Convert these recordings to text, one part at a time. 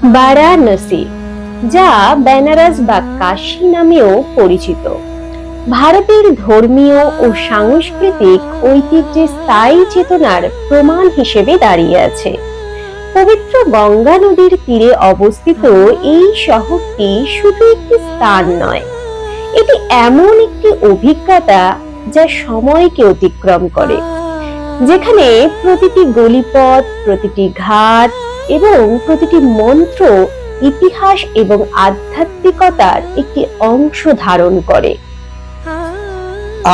বারাণসী, যা বেনারস বা কাশী নামেও পরিচিত। ভারতের ধর্মীয় ও সাংস্কৃতিক ঐতিহ্যে স্থায়ী চেতনার প্রমাণ হিসেবে দাঁড়িয়ে আছে। পবিত্র গঙ্গা নদীর তীরে অবস্থিত এই শহরটি শুধু একটি স্থান নয়, এটি এমন একটি অভিজ্ঞতা যা সময়কে অতিক্রম করে, যেখানে প্রতিটি গলিপথ, প্রতিটি ঘাট এবং প্রতিটি মন্ত্র ইতিহাস এবং আধ্যাত্মিকতার একটি অংশ ধারণ করে।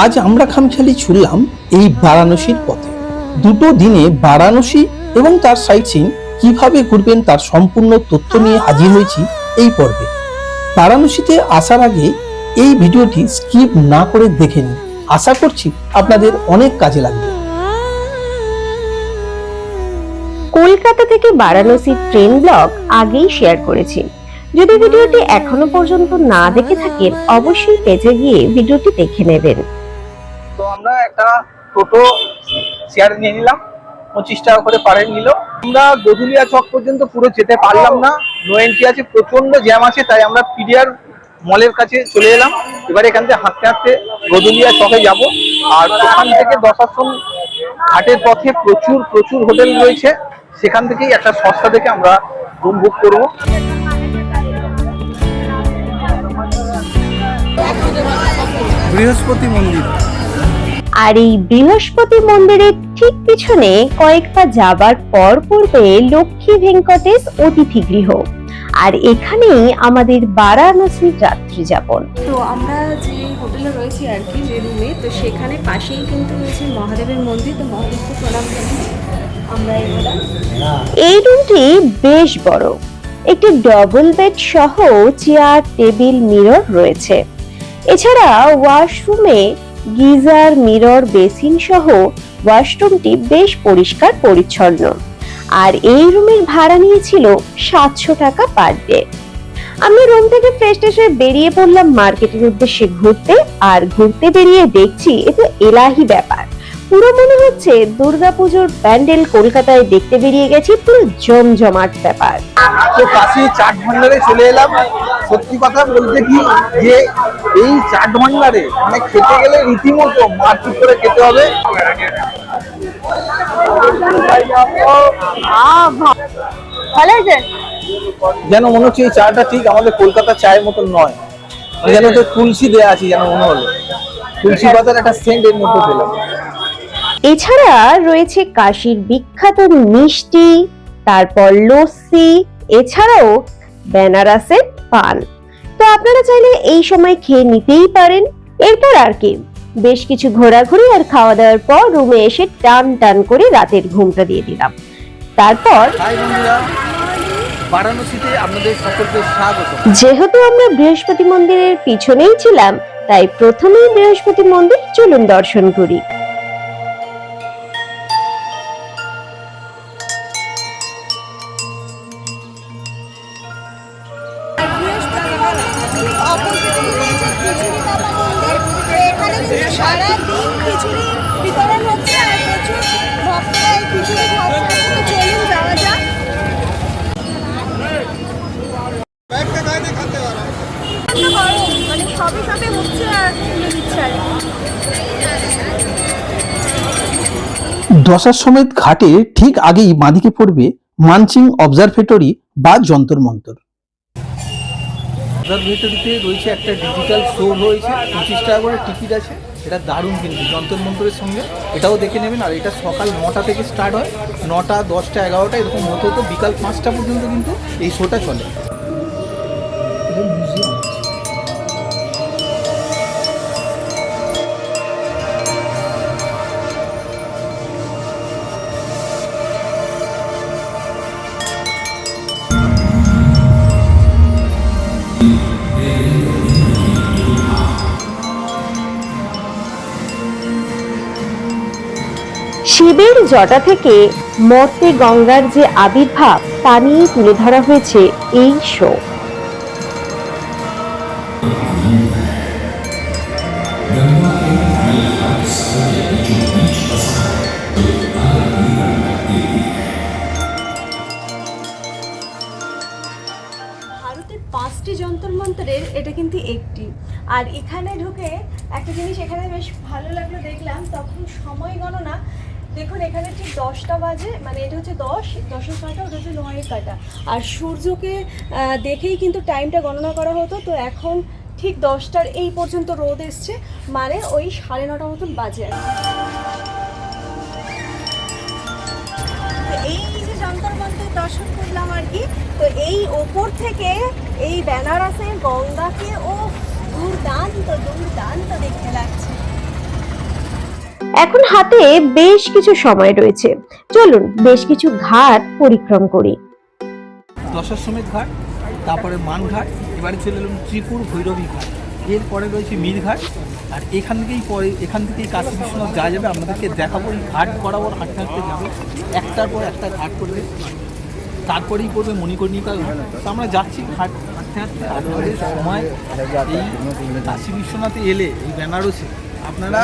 আজ আমরা খামখেয়ালি ছুটলাম এই বারাণসীর পথে। দুটো দিনে বারাণসী এবং তার সাইট সিন কীভাবে ঘুরবেন তার সম্পূর্ণ তথ্য নিয়ে হাজির হয়েছি এই পর্বে। বারাণসীতে আসার আগে এই ভিডিওটি স্কিপ না করে দেখে নিন। আশা করছি আপনাদের অনেক কাজে লাগবে। কলকাতা থেকে বারাণসীর ট্রেন ব্লগ আগেই শেয়ার করেছি। যদি ভিডিওটি এখনও পর্যন্ত না দেখে থাকেন, অবশ্যই পেজে গিয়ে ভিডিওটি দেখে নেবেন। তো আমরা একটা টোটো শেয়ার নিয়ে নিলাম, পঁচিশ টাকা করে পারে নিল। আমরা গধুলিয়া চক পর্যন্ত পুরো যেতে পারলাম না, নো এন্ট্রি আছে প্রচণ্ড জ্যাম আছে, তাই আমরা পিডিআর মলের কাছে চলে এলাম। এবার এখান থেকে হাঁটতে হাঁটতে গদুলিয়া চকে যাব। আর ওখান থেকে দশাশ্রম ঘাটের পথে প্রচুর প্রচুর হোটেল রয়েছে। সেখান থেকেই একটা সস্তা থেকে আমরা রুম বুক করব। বৃহস্পতি মন্দির। আর এই বৃহস্পতি মন্দিরের ঠিক পিছনে কয়েক পা যাবার পর পূর্বে লক্ষ্মী ভেঙ্কটেশ অতিথি গৃহ। আর এখানেই আমাদের বারাণসী যাত্রী যাপন। তো আমরা যে হোটেলে রয়েছি আর কি যে রুমে তো সেখানে পাশেই কিন্তু রয়েছে মহাদেবের মন্দির। তো মহাদেবকে প্রণাম এবার এই রুমটি বেশ বড়। একটি ডবল বেড সহ চেয়ার টেবিল মিরর রয়েছে। এছাড়া ওয়াশরুমে গিজার মিরর বেসিন সহ ওয়াশরুমটি বেশ পরিষ্কার পরিচ্ছন্ন। আর এই রুমের ভাড়া নিয়েছিল সাতশো টাকা পার ডে আমি রুম থেকে ফ্রেশ ট্রেশ হয়ে বেরিয়ে পড়লাম মার্কেটের উদ্দেশ্যে ঘুরতে। আর ঘুরতে বেরিয়ে দেখছি এ তো এলাহি ব্যাপার। পুরো মনে হচ্ছে দুর্গাপুজোর প্যান্ডেল কলকাতায় দেখতে বেরিয়ে গেছি পুরো জমজমাট ব্যাপার। তো কাশি চাট ভান্ডারে চলে এলাম। সত্যি কথা বলতে কি যে এই চাট ভান্ডারে মানে খেতে গেলে রীতিমতো মারপিট করে খেতে হবে। ভালো যেন মনে হচ্ছে এই চাটা ঠিক আমাদের কলকাতার চায়ের মতন নয়। মানে যেন তো তুলসী দেয়া আছে যেন মনে হলো। তুলসী পাতার একটা সেন্ট এর মধ্যে পেলাম। এছাড়া রয়েছে কাশির বিখ্যাত মিষ্টি তারপর লস্যি এছাড়াও বেনারসের পান। তো আপনারা চাইলে এই সময় খেয়ে নিতেই পারেন। এরপর আর কি বেশ কিছু ঘোরাঘুরি আর খাওয়া দাওয়ার পর রুমে এসে টান টান করে রাতের ঘুমটা দিয়ে দিলাম। তারপর বারাণসীতে আপনাদের সকলকে স্বাগত। যেহেতু আমরা বৃহস্পতি মন্দিরের পিছনেই ছিলাম তাই প্রথমেই বৃহস্পতি মন্দির চলুন দর্শন করি। সারাদিন খিচুড়ি বিতরণ হচ্ছে আর প্রচুর ভক্তরা এই খিচুড়ি খাচ্ছে চলুন যাওয়া যাক। মানে সবে সবে হচ্ছে আর দিচ্ছে আর কি। ঘাটে ঠিক আগেই বাঁদিকে পড়বে মানচিং অবজারভেটরি বা যন্তর মন্তর অবজারভেটরিতে রয়েছে একটা ডিজিটাল শো রয়েছে, পঁচিশ টাকা করে টিকিট আছে, এটা দারুণ কিন্তু, যন্তর মন্তরের সঙ্গে, এটাও দেখে নেবেন, আর এটা সকাল নটা থেকে স্টার্ট হয়, নটা, দশটা, এগারোটা, এরকম হতে হতো বিকাল পাঁচটা পর্যন্ত কিন্তু এই শোটা চলে। এটা শিবের জটা থেকে মর্তে গঙ্গার যে আবির্ভাব, তা নিয়ে তুলে ধরা হয়েছে এই শো। মধ্যে পাঁচটি এটা কিন্তু একটি। আর এখানে ঢুকে একটা জিনিস এখানে বেশ ভালো লাগল দেখলাম, তখন সময় গণনা দেখুন, এখানে ঠিক দশটা বাজে মানে এটা হচ্ছে দশ, দশের কাটা, ওটা হচ্ছে নয়ের কাটা। আর সূর্যকে দেখেই কিন্তু টাইমটা গণনা করা হতো, তো এখন ঠিক দশটার এই পর্যন্ত রোদ এসছে মানে ওই সাড়ে নটা মতন বাজে এই যে যন্তর মন্ত্রের দর্শন করলাম আর কি, তো এই ওপর থেকে এই বেনারসের গঙ্গাকে ও দুর্দান্ত দুর্দান্ত দেখতে লাগছে। এখন হাতে বেশ কিছু সময় রয়েছে। চলুন বেশ কিছু ঘাট পরিক্রম করি। দশাশ্বমেধ ঘাট, তারপরে মানঘাট এবারে চলে এলাম ত্রিপুর ভৈরবী ঘাট। এরপরে রয়েছে মীরঘাট আর এখান থেকেই পরে, এখান থেকেই কাশী বিশ্বনাথ যাওয়া যাবে আপনাদেরকে দেখাবো এই ঘাট বরাবর হাঁটতে হাঁটতে যাবে। একটার পর একটা ঘাট করবে, তারপরেই পড়বে মণিকর্ণিকা তো আমরা যাচ্ছি ঘাট হাঁটতে হাঁটতে আপনাদের সময় এই কাশী বিশ্বনাথে এলে, এই বেনারসে আপনারা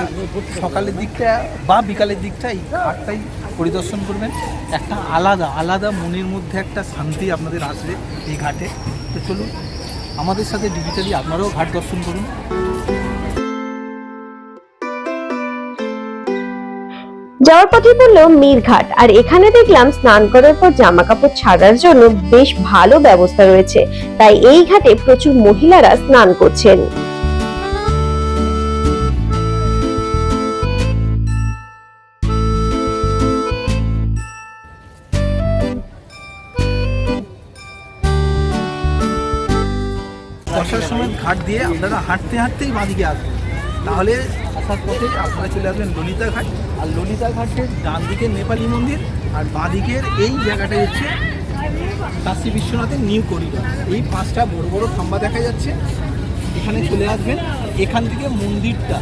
সকালের দিকটা বা বিকালের দিকটা এই ঘাটটাই পরিদর্শন করবেন। একটা আলাদা আলাদা মনের মধ্যে একটা শান্তি আপনাদের আসবে এই ঘাটে। তো চলুন, আমাদের সাথে ডিজিটালি আপনারাও ঘাট দর্শন করুন। যাওয়ার পথে পড়ল মীরঘাট আর এখানে দেখলাম স্নান করার পর জামা কাপড় ছাড়ার জন্য বেশ ভালো ব্যবস্থা রয়েছে। তাই এই ঘাটে প্রচুর মহিলারা স্নান করছেন। দিয়ে আপনারা হাঁটতে হাঁটতেই বাঁদিকে আসবেন। তাহলে আসার পথে আপনারা চলে আসবেন ললিতা ঘাট। আর ললিতা ঘাটের ডান দিকে নেপালি মন্দির আর বাঁদিকের এই জায়গাটা হচ্ছে কাশী বিশ্বনাথের নিউ করিডোর। এই পাঁচটা বড় বড় খাম্বা দেখা যাচ্ছে। এখানে চলে আসবেন। এখান থেকে মন্দিরটা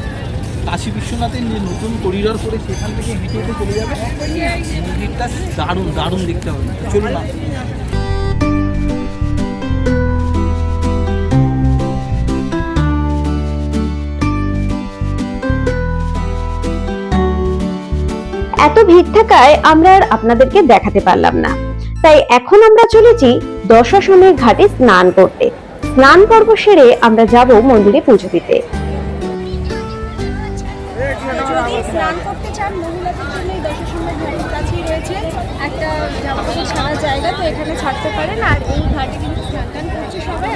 কাশী বিশ্বনাথের যে নতুন করিডোর করে সেখান থেকে হেঁটে হেঁটে চলে যাবে মন্দিরটা দারুণ দারুণ দেখতে হবে। চলুন এত ভিড় থাকায় আমরা আর আপনাদেরকে দেখাতে পারলাম না। তাই এখন আমরা চলেছি দশাশ্বমেধ ঘাটে স্নান করতে। স্নান পর্ব সেরে আমরা যাব মন্দিরে পুজো দিতে। একটা জায়গা, তো এখানে ছাড়তে পারেন। আর এই ঘাটে কিন্তু স্নান করছে সবাই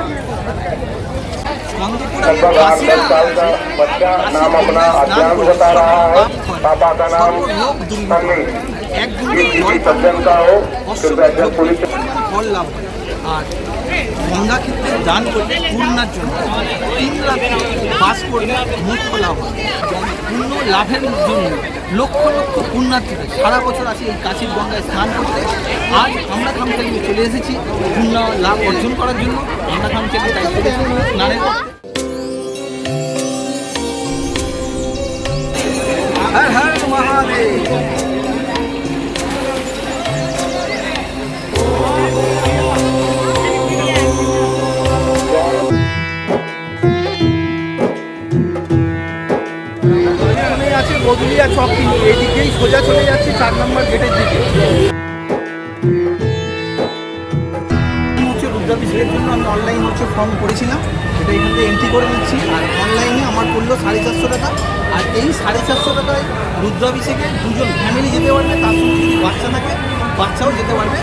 स्कंदपुर काशी साल का बच्चा नाम अपना अज्ञान को बता रहा है पापा का नाम सन्नी এক किसी सज्जन का हो कृपया जब पुलिस ফল লাভ হয়। আর গঙ্গা ক্ষেত্রে দান করলে পূর্ণার জন্য তিন লাখ বাস করলে মোক্ষ লাভ এবং পূর্ণ লাভের জন্য লক্ষ লক্ষ পুণ্যার্থীরা সারা বছর আসে এই কাশীর গঙ্গায় স্নান করতে। আজ আমরা খামখালিতে চলে এসেছি পূর্ণ লাভ অর্জন করার জন্য। আমরা খামখালি তাই চলেছি স্নানের হর মহাদেব। বদলিয়া চকি এইদিকেই সোজা চলে যাচ্ছি চার নম্বর গেটের দিকে। হচ্ছে রুদ্রাভিষেকের জন্য আমি অনলাইন হচ্ছে ফর্ম করেছিলাম। সেটা এখান থেকে এন্ট্রি করে নিচ্ছি। আর অনলাইনে আমার পড়ল সাড়ে চারশো টাকা। আর এই সাড়ে চারশো টাকায় রুদ্রাভিষেকে দুজন ফ্যামিলি যেতে পারবে, তার সঙ্গে যদি বাচ্চা থাকে, বাচ্চাও যেতে পারবে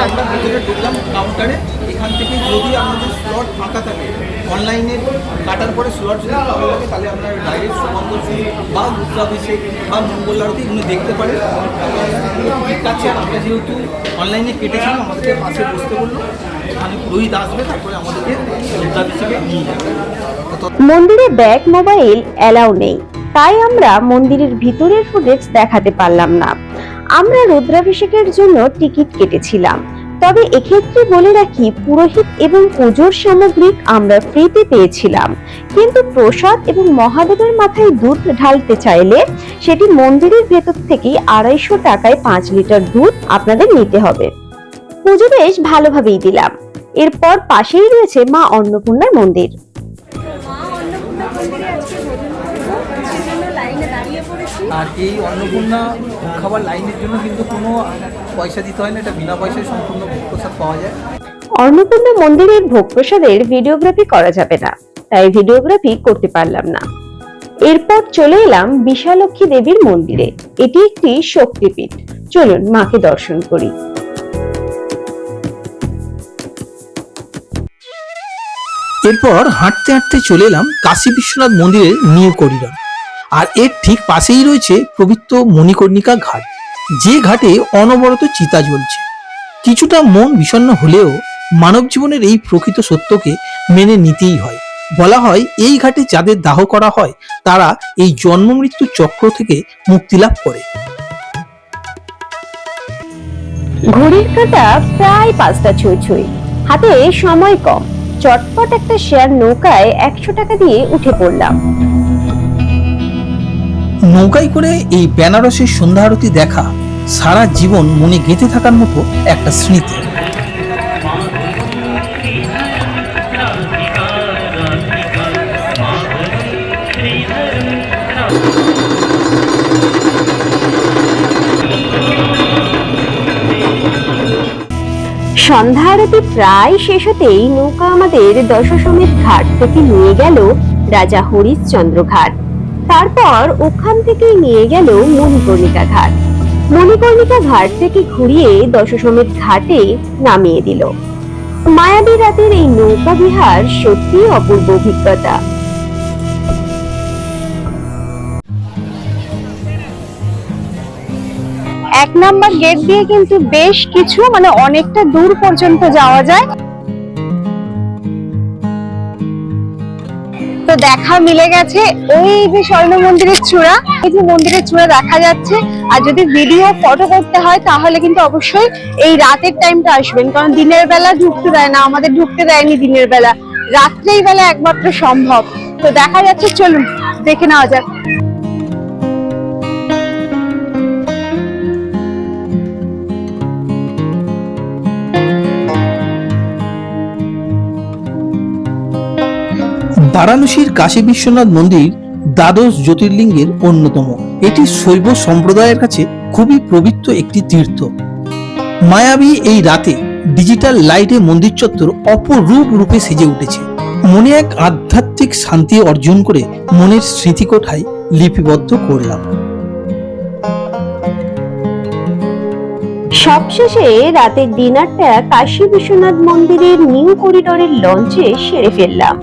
আর আমরা ভেতরে ঢুকলাম কাউন্টারে এখান থেকে যদি আমাদের স্লট ফাঁকা থাকে অনলাইনে কাটার পরে স্লট যদি ফাঁকা থাকে তাহলে আপনারা ডাইরেক্ট সুগন্ধ বা রুদ্রাভিষেক বা মঙ্গল আরতি এগুলো দেখতে পারেন। ঠিক আছে, আমরা যেহেতু অনলাইনে কেটেছিলাম, আমাদেরকে পাশে বসতে বলল। এখানে পুরোহিত আসবে, তারপরে আমাদেরকে রুদ্রাভিষেকে নিয়ে যাবে। মন্দিরে ব্যাগ, মোবাইল অ্যালাউ নেই। তাই আমরা মন্দিরের ভিতরের ফুটেজ দেখাতে পারলাম না। আমরা রুদ্রাভিষেকের জন্য টিকিট কেটেছিলাম। তবে এক্ষেত্রে বলে রাখি পুরোহিত এবং পুজোর সামগ্রিক আমরা ফ্রিতে পেয়েছিলাম। কিন্তু প্রসাদ এবং মহাদেবের মাথায় দুধ ঢালতে চাইলে সেটি মন্দিরের ভেতর থেকে আড়াইশো টাকায় পাঁচ লিটার দুধ আপনাদের নিতে হবে। পুজো বেশ ভালোভাবেই দিলাম। এরপর পাশেই রয়েছে মা অন্নপূর্ণার মন্দির। মা অন্নপূর্ণা মন্দিরে আজকে ভোজন করব। সেজন্য লাইনে দাঁড়িয়ে পড়েছি। আর এই অন্নপূর্ণা খাবার লাইনের জন্য কিন্তু কোনো পয়সা দিতে হয় না এটা বিনা পয়সায় সম্পূর্ণ প্রসাদ পাওয়া যায়। অন্নপূর্ণা মন্দিরের ভোগ প্রসাদের ভিডিওগ্রাফি করা যাবে না তাই ভিডিওগ্রাফি করতে পারলাম না। এরপর চলে এলাম বিশালক্ষী দেবীর মন্দিরে এটি একটি শক্তিপীঠ। চলুন মাকে দর্শন করি। এরপর হাঁটতে হাঁটতে চলে এলাম কাশী বিশ্বনাথ মন্দিরের নিউ করিডর আর এর ঠিক পাশেই রয়েছে পবিত্র মণিকর্ণিকা ঘাট। যে ঘাটে অনবরত চিতা জ্বলছে। কিছুটা মন বিষণ্ণ হলেও মানব জীবনের এই প্রকৃত সত্যকে মেনে নিতেই হয়। বলা হয় এই ঘাটে যাদের দাহ করা হয় তারা এই জন্ম মৃত্যু চক্র থেকে মুক্তি লাভ করে। ঘড়ির কাঁটা প্রায় পাঁচটা ছুঁই ছুঁই হাতে সময় কম। চটপট একটা শেয়ার নৌকায় একশো টাকা দিয়ে উঠে পড়লাম। নৌকায় করে এই বেনারসের সন্ধ্যা আরতি দেখা সারা জীবন মনে গেঁথে থাকার মতো একটা স্মৃতি। সন্ধ্যা আরতি প্রায় শেষ হতেই নৌকা আমাদের দশসমেত ঘাট থেকে নিয়ে গেল রাজা হরিশ্চন্দ্র ঘাট। তারপর ওখান থেকেই নিয়ে গেল মণিকর্ণিকা ঘাট। মণিকর্ণিকা ঘাট থেকে ঘুরিয়ে দশসমেত ঘাটে নামিয়ে দিল। মায়াবী রাতের এই নৌকা বিহার সত্যি অপূর্ব অভিজ্ঞতা। এক নাম্বার গেট দিয়ে কিন্তু বেশ কিছু মানে অনেকটা দূর পর্যন্ত যাওয়া যায়। দেখা মিলে গেছে। ওই যে স্বর্ণ মন্দিরের চূড়া, এই যে মন্দিরের চূড়া দেখা যাচ্ছে। আর যদি ভিডিও ফটো করতে হয়, তাহলে কিন্তু অবশ্যই এই রাতের টাইমটা আসবেন। কারণ দিনের বেলা ঢুকতে দেয় না, আমাদের ঢুকতে দেয়নি দিনের বেলা। রাত্রেই বেলা একমাত্র সম্ভব। তো দেখা যাচ্ছে, চলুন, দেখে নেওয়া যাক। বারাণসীর কাশী বিশ্বনাথ মন্দির দ্বাদশ জ্যোতির্লিঙ্গের অন্যতম। এটি শৈব সম্প্রদায়ের কাছে খুবই পবিত্র একটি তীর্থ। মায়াবী এই রাতে ডিজিটাল লাইটে মন্দির চত্বর অপরূপ রূপে সেজে উঠেছে। মনে এক আধ্যাত্মিক শান্তি অর্জন করে মনের স্মৃতিকোঠায় লিপিবদ্ধ করলাম। সবশেষে রাতের ডিনারটা কাশী বিশ্বনাথ মন্দিরের নিউ করিডোরের লঞ্চে সেরে ফেললাম।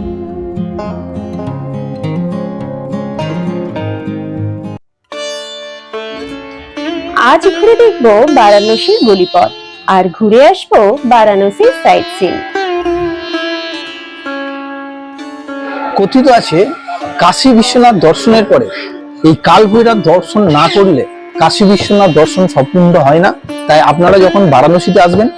আজ ঘুরে দেখব বারাণসীর গলিপথ। আর ঘুরে আসব বারাণসীর সাইট সিন কথিত আছে, কাশী বিশ্বনাথ দর্শনের পরে। এই কাল ভৈরব দর্শন না করলে কাশী বিশ্বনাথ দর্শন সম্পূর্ণ হয় না। তাই আপনারা যখন বারাণসীতে আসবেন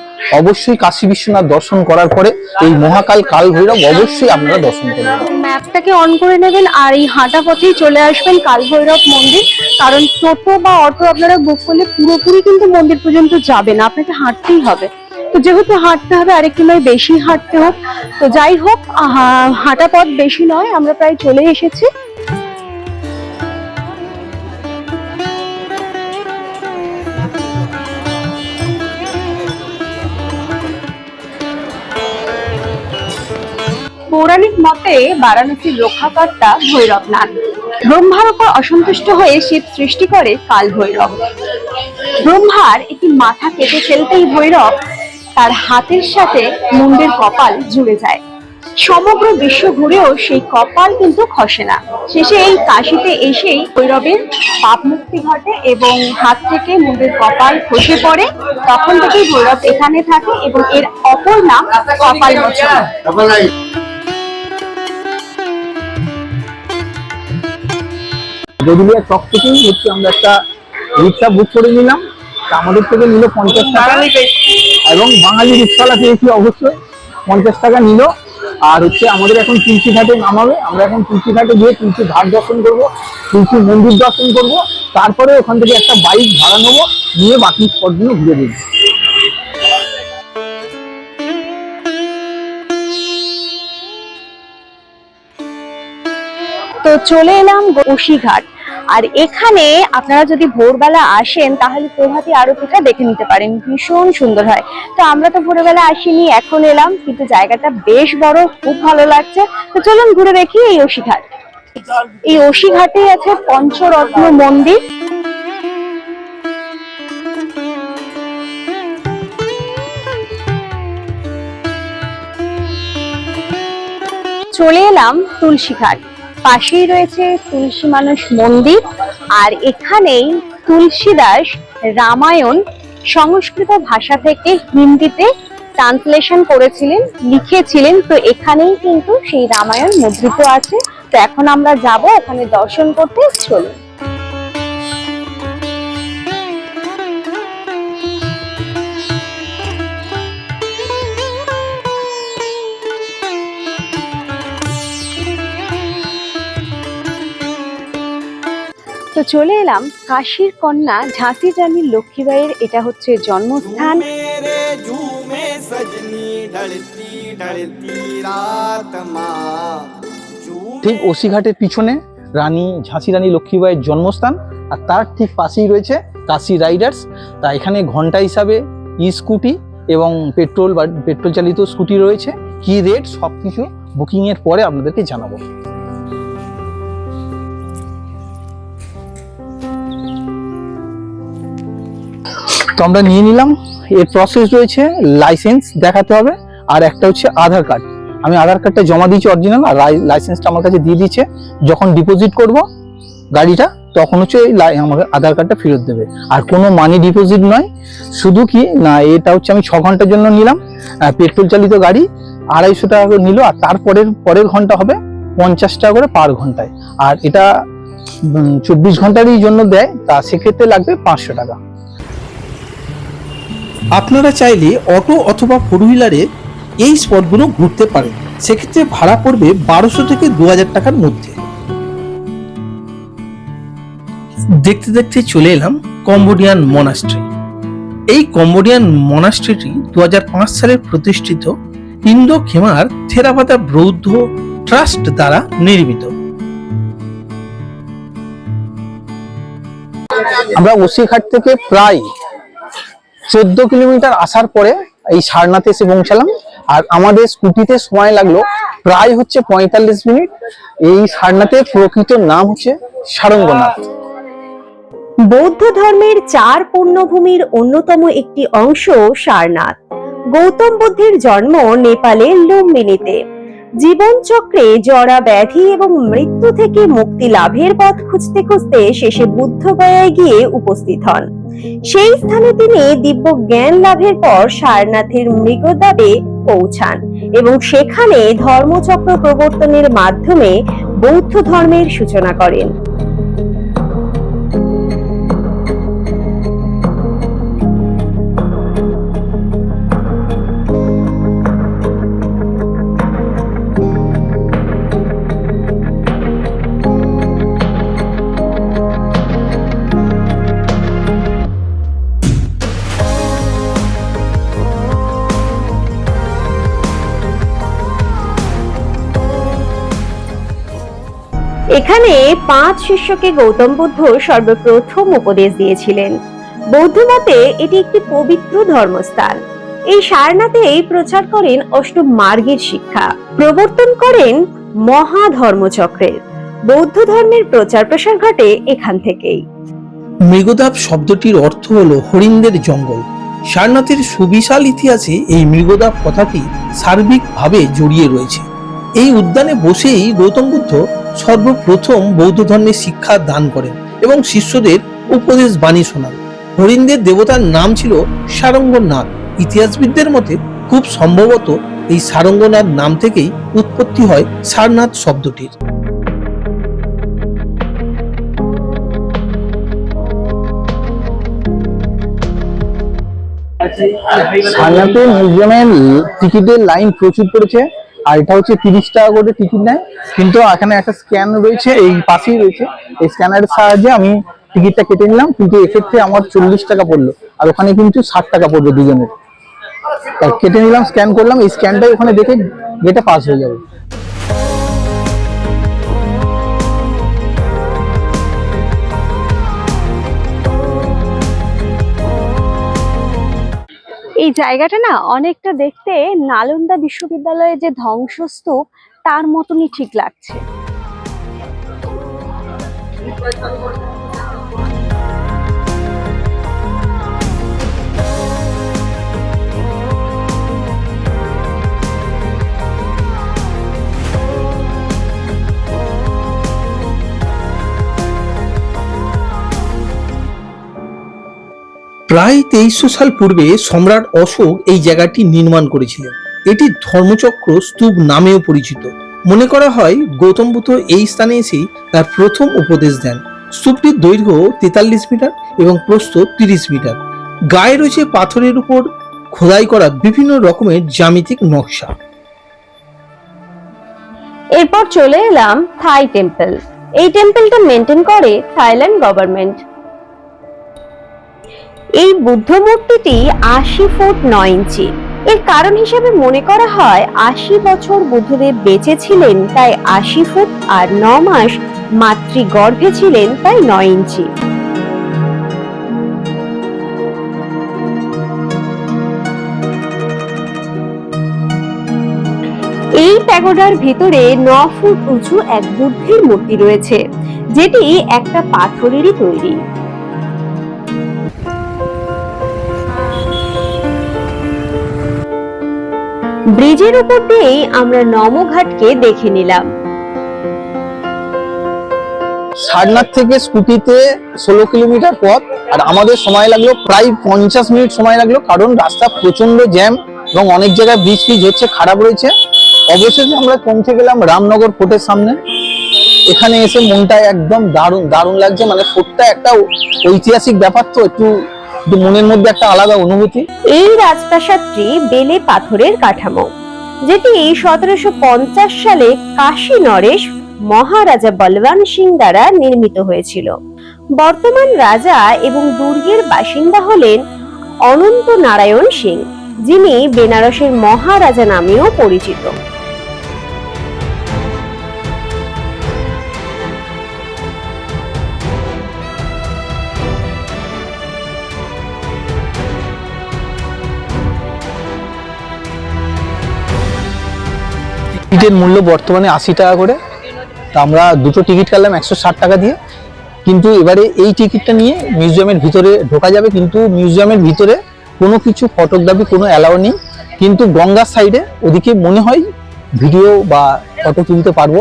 অবশ্যই কাশী বিশ্বনাথ দর্শন করার পরে এই মহাকাল কাল ভৈরব অবশ্যই আপনারা দর্শন করবেন। ম্যাপটাকে অন করে নেবেন আর এই হাঁটা পথেই চলে আসবেন কাল ভৈরব মন্দির, কারণ টোটো বা অটো আপনারা বুক করলে পুরোপুরি কিন্তু মন্দির পর্যন্ত যাবে না, আপনাকে হাঁটতেই হবে। তো যেহেতু হাঁটতে হবে, আরেকটু নয়, বেশি হাঁটতে হোক তো যাই হোক হাঁটা পথ বেশি নয়, আমরা প্রায় চলে এসেছি। পৌরাণিক মতে বারাণসীর রক্ষাকর্তা ভৈরবনাথ ব্রহ্মার উপর অসন্তুষ্ট হয়ে শিব সৃষ্টি করে কাল ভৈরব। ব্রহ্মার একটি মাথা কেটে ফেলতেই ভৈরব তার হাতের সাথে মুন্ডের কপাল জুড়ে যায়। সমগ্র বিশ্ব ঘুরেও সেই কপাল কিন্তু খসে না। শেষে এই কাশিতে এসেই ভৈরবের পাপ মুক্তি ঘটে এবং হাত থেকে মুন্ডের কপাল খসে পড়ে। তখন থেকেই ভৈরব এখানে থাকে এবং এর অপর নাম কপাল মোচন গদুলিয়া চক থেকেই হচ্ছে আমরা একটা রিক্সা বুক করে নিলাম। তা আমাদের থেকে নিল পঞ্চাশ টাকা। এবং বাঙালি রিক্সাওয়ালা পেয়েছি অবশ্যই। পঞ্চাশ টাকা নিল। আর হচ্ছে আমাদের এখন তুলসী ঘাটে নামাবে। আমরা এখন তুলসী ঘাটে গিয়ে তুলসী ঘাট দর্শন করব তুলসী মন্দির দর্শন করব। তারপরে ওখান থেকে একটা বাইক ভাড়া নেব। নিয়ে বাকি স্পটগুলো ঘুরে দেখব। তো চলে এলাম ঘাট আর এখানে আপনারা যদি ভোরবেলা আসেন, তাহলে প্রভাতী আরতিটা দেখে নিতে পারেন। ভীষণ সুন্দর হয়। তো আমরা তো ভোরবেলা আসিনি, এখন এলাম, কিন্তু জায়গাটা বেশ বড়, খুব ভালো লাগছে। তো চলুন ঘুরে দেখি এই অশিঘাট এই অশিঘাটেই আছে পঞ্চরত্ন মন্দির। চলে এলাম তুলসী ঘাট। পাশেই রয়েছে তুলসী মানুষ মন্দির, আর এখানেই তুলসীদাস রামায়ণ সংস্কৃত ভাষা থেকে হিন্দিতে ট্রান্সলেশন করেছিলেন, লিখেছিলেন। তো এখানেই কিন্তু সেই রামায়ণ মুদ্রিত আছে। তো এখন আমরা যাব, ওখানে দর্শন করতে। চলুন। তো চলে এলাম কাশীর কন্যা ঝাঁসি রানী লক্ষ্মীবাইয়ের এটা হচ্ছে জন্মস্থান। ঠিক ওসিঘাটের পিছনে রানী ঝাঁসি রানী লক্ষ্মীবাইয়ের জন্মস্থান আর তার ঠিক পাশেই রয়েছে কাশি রাইডার্স। তা এখানে ঘণ্টা হিসাবে ই স্কুটি এবং পেট্রোল বা পেট্রোল চালিত স্কুটি রয়েছে। কি রেট সব কিছু বুকিংয়ের পরে আপনাদেরকে জানাব। তো আমরা নিয়ে নিলাম। এর প্রসেস রয়েছে লাইসেন্স দেখাতে হবে। আর একটা হচ্ছে আধার কার্ড আমি আধার কার্ডটা জমা দিয়েছি অরিজিনাল আর লাইসেন্সটা আমার কাছে দিয়ে দিচ্ছে যখন ডিপোজিট করব গাড়িটা, তখন হচ্ছে লাই- আমাকে আধার কার্ডটা ফেরত দেবে। আর কোনো মানি ডিপোজিট নয়। শুধু কি, না, এটা হচ্ছে আমি ছ ঘণ্টার জন্য নিলাম। পেট্রোল চালিত গাড়ি আড়াইশো টাকা করে নিল। আর তারপরের পরের ঘণ্টা হবে পঞ্চাশ টাকা করে পার ঘন্টায়। আর এটা চব্বিশ ঘন্টারই জন্য দেয়। তা সেক্ষেত্রে লাগবে পাঁচশো টাকা। আপনারা চাইলে অটো অথবা ফোর হুইলারে এই স্পটগুলো ঘুরতে পারেন। সেক্ষেত্রে ভাড়া পড়বে বারোশো থেকে দু হাজার টাকার মধ্যে। দেখতে দেখতে চলে এলাম কম্বোডিয়ান মনাস্ট্রি এই কম্বোডিয়ান মনাস্ট্রিটি দু হাজার পাঁচ সালে প্রতিষ্ঠিত ইন্দো খেমার থেরাবাদা বৌদ্ধ ট্রাস্ট দ্বারা নির্মিত। আমরা ওসিঘাট থেকে প্রায় চোদ্দ কিলোমিটার আসার পরে এই সারনাথে এসে পৌঁছালাম। আর আমাদের স্কুটিতে সময় লাগল প্রায় হচ্ছে পঁয়তাল্লিশ মিনিট। এই সারনাথের প্রকৃত নাম হচ্ছে সারঙ্গনাথ। বৌদ্ধ ধর্মের চার পূর্ণভূমির অন্যতম একটি অংশ সারনাথ। গৌতম বুদ্ধের জন্ম নেপালের লুম্বিনীতে। জীবনচক্রে জরা ব্যাধি এবং মৃত্যু থেকে মুক্তি লাভের পথ খুঁজতে খুঁজতে শেষে বুদ্ধগয়ায় গিয়ে উপস্থিত হন। সেই স্থানে তিনি দিব্য জ্ঞান লাভের পর সারনাথের মৃগদাবে পৌঁছান এবং সেখানে ধর্মচক্র প্রবর্তনের মাধ্যমে বৌদ্ধ ধর্মের সূচনা করেন। এখানে পাঁচ শিষ্যকে গৌতম বুদ্ধ সর্বপ্রথম উপদেশ দিয়েছিলেন। বৌদ্ধ মতে এটি একটি পবিত্র ধর্মস্থান। এই সারনাথেই প্রচার করেন অষ্টম মার্গের শিক্ষা। প্রবর্তন করেন মহা ধর্মচক্রের বৌদ্ধ ধর্মের প্রচার প্রসার ঘটে এখান থেকেই। মৃগদাব শব্দটির অর্থ হলো হরিণদের জঙ্গল। সারনাথের সুবিশাল ইতিহাসে এই মৃগদাব কথাটি সার্বিকভাবে জড়িয়ে রয়েছে। এই উদ্যানে বসেই গৌতম বুদ্ধ সর্বপ্রথম বৌদ্ধ ধর্মের শিক্ষা দান করেন এবং শিষ্যদের উপদেশ বাণী শোনান। হরিণদের দেবতার নাম ছিল সারঙ্গনাথ। ইতিহাসবিদদের মতে খুব সম্ভবত এই সারঙ্গনাথ নাম থেকেই উৎপত্তি হয় সারনাথ শব্দটির। সারনাথের মিউজিয়ামের টিকিটের লাইন প্রচুর পড়েছে। আর এটা হচ্ছে তিরিশ টাকা করে টিকিট নেয়। কিন্তু এখানে একটা স্ক্যান রয়েছে, এই পাশেই রয়েছে। এই স্ক্যানারের সাহায্যে আমি টিকিটটা কেটে নিলাম, কিন্তু এক্ষেত্রে আমার চল্লিশ টাকা পড়ল। আর ওখানে কিন্তু ষাট টাকা পড়বে দুজনের। কেটে নিলাম স্ক্যান করলাম। এই স্ক্যানটাই ওখানে দেখে গেটে পাস হয়ে যাবে। এই জায়গাটা না অনেকটা দেখতে নালন্দা বিশ্ববিদ্যালয়ের যে ধ্বংসস্তূপ তার মতনই ঠিক লাগছে। প্রায় তেইশশো সাল পূর্বে সম্রাট অশোক এই জায়গাটি নির্মাণ করেছিলেন। এটি ধর্মচক্র স্তূপ নামেও পরিচিত। মনে করা হয় গৌতম বুদ্ধ এই স্থানে এসেই তার প্রথম উপদেশ দেন। স্তূপটির দৈর্ঘ্য তেতাল্লিশ মিটার এবং প্রস্থ তিরিশ মিটার। গায়ে রয়েছে পাথরের উপর খোদাই করা বিভিন্ন রকমের জ্যামিতিক নকশা। এরপর চলে এলাম থাই টেম্পল। এই টেম্পলটা মেনটেন করে থাইল্যান্ড গভর্নমেন্ট। এই বুদ্ধ মূর্তিটি আশি ফুট নয় ইঞ্চি। এর কারণ হিসেবে মনে করা হয়, আশি বছর বুদ্ধদেব বেঁচে ছিলেন, তাই আশি ফুট আর ন মাস মাতৃগর্ভে ছিলেন, তাই নয় ইঞ্চি। এই প্যাগোডার ভিতরে ন ফুট উঁচু এক বুদ্ধির মূর্তি রয়েছে, যেটি একটা পাথরেরই তৈরি। ব্রিজের উপর দিয়েই আমরা নমঘাটকে দেখে নিলাম। সারনাথ থেকে স্কুটিতে ষোলো কিলোমিটার পথ, আর আমাদের সময় লাগল প্রায় পঞ্চাশ মিনিট সময় লাগল, কারণ রাস্তা প্রচণ্ড জ্যাম এবং অনেক জায়গায় ব্রিজ ফ্রিজ হচ্ছে, খারাপ রয়েছে। অবশেষে আমরা পৌঁছে গেলাম রামনগর ফোর্টের সামনে। এখানে এসে মনটা একদম দারুণ দারুণ লাগছে। মানে ফোর্টটা একটা ঐতিহাসিক ব্যাপার তো, একটু একটু মনের মধ্যে একটা আলাদা অনুভূতি। এই রাজপ্রাসাদটি বেলে পাথরের কাঠামো, যেটি সতেরোশো পঞ্চাশ সালে কাশী নরেশ মহারাজা বলবান সিং দ্বারা নির্মিত হয়েছিল। বর্তমান রাজা এবং দুর্গের বাসিন্দা হলেন অনন্ত নারায়ণ সিং, যিনি বেনারসের মহারাজা নামেও পরিচিত। টিকিটের মূল্য বর্তমানে আশি টাকা করে। তা আমরা দুটো টিকিট কাটলাম একশো ষাট টাকা দিয়ে। কিন্তু এবারে এই টিকিটটা নিয়ে মিউজিয়ামের ভিতরে ঢোকা যাবে। কিন্তু মিউজিয়ামের ভিতরে কোনো কিছু ফটোগ্রাফি কোনো অ্যালাউ নেই। কিন্তু গঙ্গার সাইডে ওদিকে মনে হয় ভিডিও বা ফটো তুলতে পারব।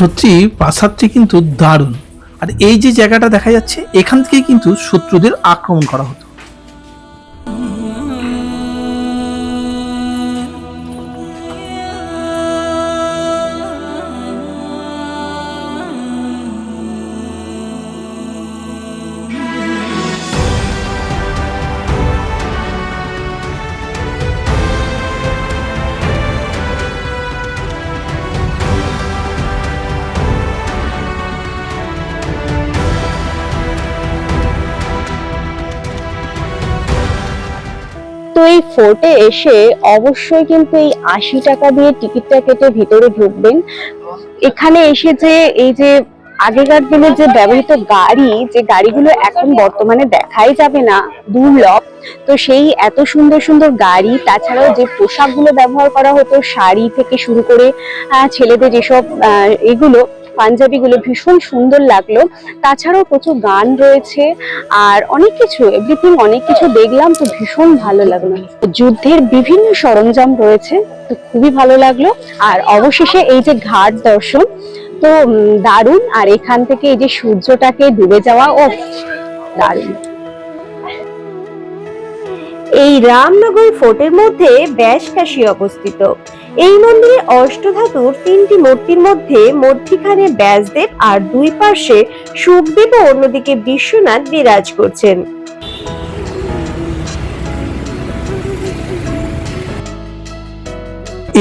সত্যি প্রাসাদটি কিন্তু দারুণ। আর এই যে জায়গাটা দেখা যাচ্ছে, এখান থেকে কিন্তু শত্রুদের আক্রমণ করা হতো। ফোর্টে এসে অবশ্যই কিন্তু এই আশি টাকা দিয়ে টিকিটটা কেটে ভিতরে ঢুকবেন। এখানে এসে যে, এই যে আগেকার দিনের যে ব্যবহৃত গাড়ি, যে গাড়িগুলো এখন বর্তমানে দেখাই যাবে না, দুর্লভ, তো সেই এত সুন্দর সুন্দর গাড়ি, তাছাড়াও যে পোশাকগুলো ব্যবহার করা হতো, শাড়ি থেকে শুরু করে ছেলেদের যেসব এগুলো পাঞ্জাবিগুলো ভীষণ সুন্দর লাগল। তাছাড়াও প্রচুর গান রয়েছে, আর অনেক কিছু এভরিথিং অনেক কিছু দেখলাম, তো ভীষণ ভালো লাগল। যুদ্ধের বিভিন্ন সরঞ্জাম রয়েছে, তো খুবই ভালো লাগল। আর অবশেষে এই যে ঘাট দর্শন, তো দারুণ। আর এখান থেকে এই যে সূর্যটাকে ডুবে যাওয়া ও দারুণ। এই রামনগর ফোর্টের মধ্যে ব্যাসকাশী অবস্থিত। এই মন্দিরে অষ্টধাতুর তিনটি মূর্তির মধ্যে মধ্যিখানে ব্যাসদেব আর দুই পার্শ্বে সুখদেব ও অন্যদিকে বিশ্বনাথ বিরাজ করছেন।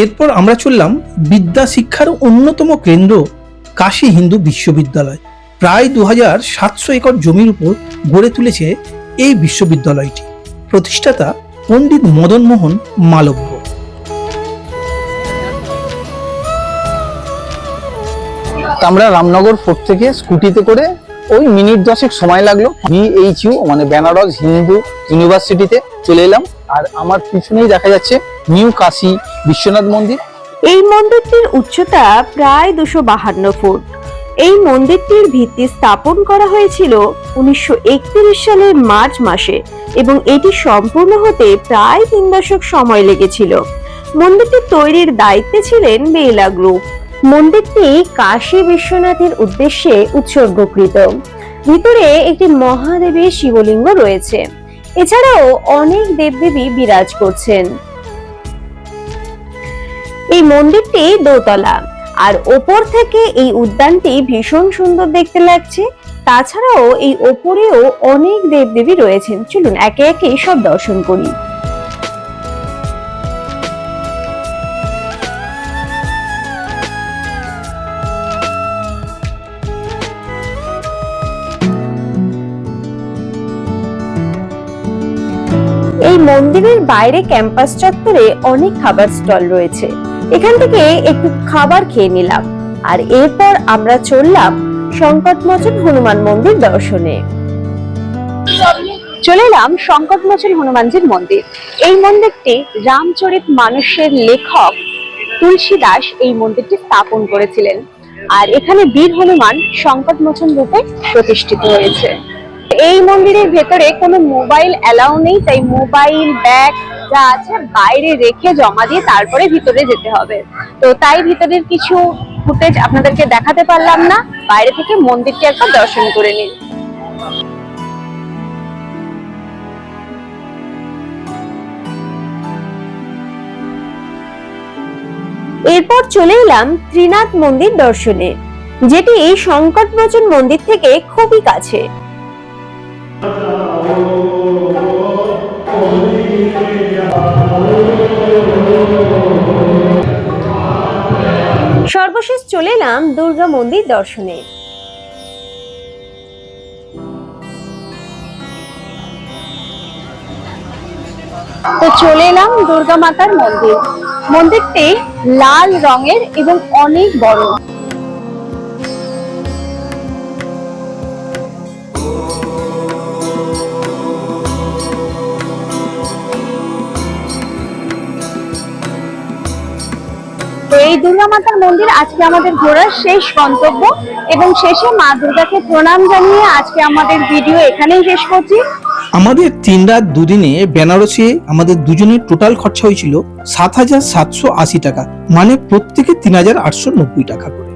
এরপর আমরা চললাম বিদ্যা শিক্ষার অন্যতম কেন্দ্র, কাশী হিন্দু বিশ্ববিদ্যালয়। প্রায় দু হাজার সাতশো একর জমির উপর গড়ে তুলেছে এই বিশ্ববিদ্যালয়টি। প্রতিষ্ঠাতা পণ্ডিত মদনমোহন মালব্য। আমরা রামনগর ফোর্ট থেকে স্কুটিতে করে ওই মিনিট দশেক সময় লাগল। বিএইচইউ মানে বেনারস হিন্দু ইউনিভার্সিটিতে চলে এলাম। আর আমার পিছনেই দেখা যাচ্ছে নিউ কাশী বিশ্বনাথ মন্দির। এই মন্দিরটির উচ্চতা প্রায় দুশো বাহান্ন ফুট। এই মন্দিরটির ভিত্তি স্থাপন করা হয়েছিল উনিশশো সালের মার্চ মাসে এবং এটি সম্পূর্ণ হতে প্রায় তিন দশক সময় লেগেছিল। মন্দিরটি তৈরির দায়িত্বে ছিলেন বেলা গ্রুপ। মন্দিরটি কাশী বিশ্বনাথের উদ্দেশ্যে উৎসর্গকৃত। ভিতরে একটি মহাদেবের শিবলিঙ্গ রয়েছে। এছাড়াও অনেক দেবদেবী বিরাজ করছেন। এই মন্দিরটি দোতলা, আর ওপর থেকে এই উদ্যানটি ভীষণ সুন্দর দেখতে লাগছে। তাছাড়াও এই ওপরেও অনেক দেবদেবী রয়েছেন। চলুন একে একে সব দর্শন করি। মন্দিরের বাইরে ক্যাম্পাস চত্বরে অনেক খাবার স্টল রয়েছে। এখান থেকে একটু খাবার খেয়ে নিলাম। আর এরপর আমরা চললাম সংকটমোচন হনুমান মন্দির দর্শনে। চলে এলাম সংকটমোচন হনুমানজির মন্দির। এই মন্দিরটি রামচরিত মানুষের লেখক তুলসী দাস এই মন্দিরটি স্থাপন করেছিলেন। আর এখানে বীর হনুমান সংকটমোচন রূপে প্রতিষ্ঠিত হয়েছে। এই মন্দিরের ভেতরে কোনো মোবাইল অ্যালাউ নেই, তাই মোবাইল, ব্যাগ যা আছে বাইরে রেখে জমা দিয়ে তারপরে ভিতরে যেতে হবে। তো তাই ভিতরের কিছু ফুটেজ আপনাদেরকে দেখাতে পারলাম না। বাইরে থেকে মন্দিরটি একবার দর্শন করে নিন। এরপর চলে এলাম ত্রিনাথ মন্দির দর্শনে, যেটি এই সংকটমোচন মন্দির থেকে খুবই কাছে। সর্বশেষ চলে এলাম দুর্গা মন্দির দর্শনে। তো চলে এলাম দুর্গা মাতার মন্দির। মন্দিরটি লাল রঙের এবং অনেক বড়। তো এই দুর্গা মাতার মন্দির আজকে আমাদের ঘোরার শেষ গন্তব্য এবং শেষে মা দুর্গাকে প্রণাম জানিয়ে আজকে আমাদের ভিডিও এখানেই শেষ করছি। আমাদের তিন রাত দুদিনে বেনারসে আমাদের দুজনের টোটাল খরচা হয়েছিল সাত হাজার সাতশো আশি টাকা মানে প্রত্যেকে তিন হাজার আটশো নব্বই টাকা করে।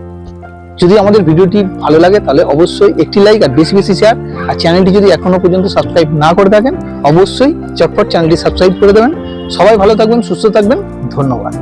যদি আমাদের ভিডিওটি ভালো লাগে তাহলে অবশ্যই একটি লাইক আর বেশি বেশি শেয়ার আর চ্যানেলটি যদি এখনও পর্যন্ত সাবস্ক্রাইব না করে থাকেন অবশ্যই চটপট চ্যানেলটি সাবস্ক্রাইব করে দেবেন। সবাই ভালো থাকবেন সুস্থ থাকবেন ধন্যবাদ।